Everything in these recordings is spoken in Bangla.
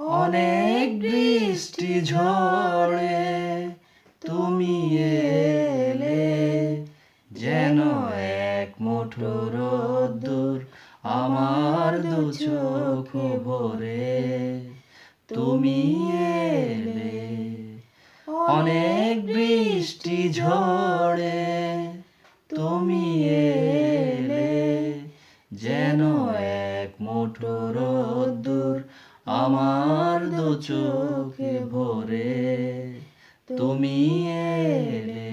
অনেক বৃষ্টি ঝড়ে তুমি এলে যেন এক মুঠো রোদ্দুর আমার দু চোখ ভরে। তুমি এলে অনেক বৃষ্টি ঝড়ে তুমি এলে যেন এক মুঠো আমার দু চোখে ভরে তুমি এলে।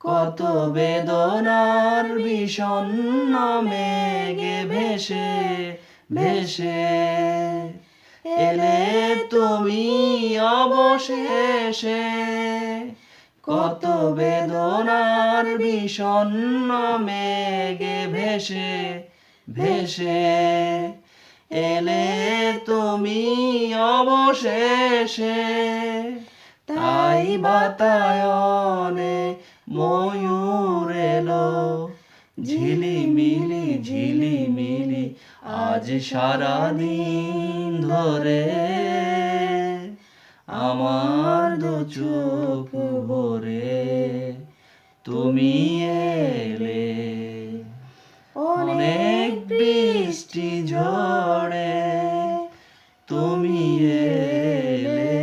কত বেদনার বিষণ্ণ মেঘে ভেসে ভেসে এলে তুমি অবশেষে। কত বেদনার বিষণ্ণ মেঘে ভেসে ভেসে এলে তুমি অবশেষে। তাই বাতায়নে ময়ূর এলো। ঝিলিমিলি ঝিলিমিলি, আজ সারা দিন ধরে। আমার দু চোখ ভরে তুমি এলে। অনেক বৃষ্টি ঝড়ে তুমি এলে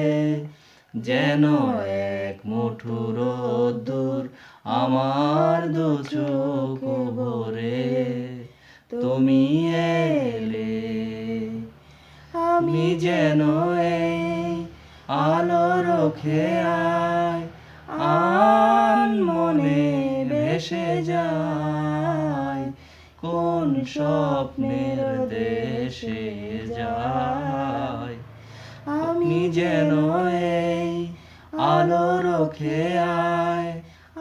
যেন এক মুঠো রোদ্দুর আমার দু চোখ ভরে। তুমি এলে, আমি যেন এই আলো রখে আয়, আন মনে ভেসে যায়। কোন স্বপ্নের দেশে যায় আমি যেন এই আলো রখে আয়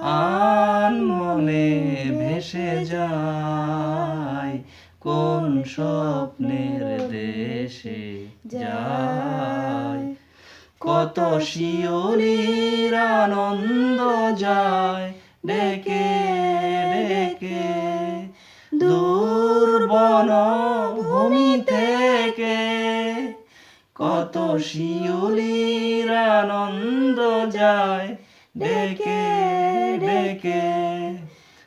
আন মনে ভেসে যায় কোন স্বপ্নের দেশে যায় কত শিওলির আনন্দ যায়, ডেকে ডেকে কত শিউলির আনন্দ যায়। ডেকে ডেকে,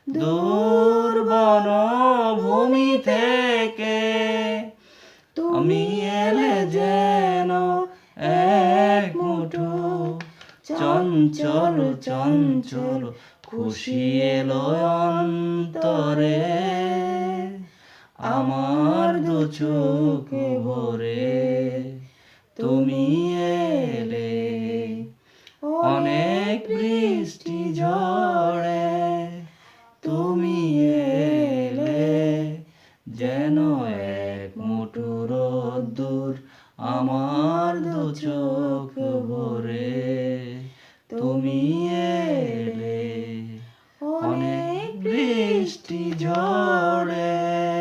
দূর বন ভূমি থেকে। তুমি এলে যেন এক মুঠো চঞ্চল চঞ্চল, খুশি এলো অন্তরে। তুমি এলে, অনেক বৃষ্টি ঝড়ে তুমি এলে, যেন এক মুঠুর দূর আমার দু চোখ ভরে। তুমি এলে, অনেক বৃষ্টি ঝড়ে